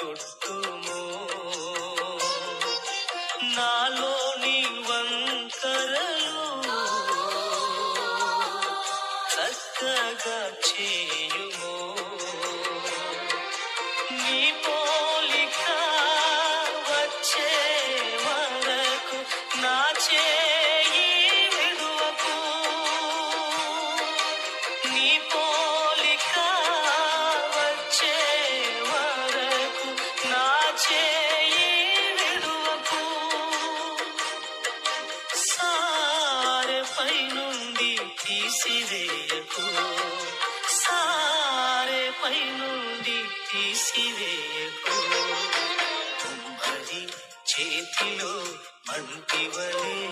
కొట్టుము. నాలోని వంకరలు చక్కగా చేయుము. నీ పోలిక వచ్చే వరకు నా చేయి విడువకు. నీ పోలిక వచ్చే పైనుండి తీసివేయకు. సారే పైనుండి తీసివేయకు. తుమ్మరి చేతిలో మంటివలే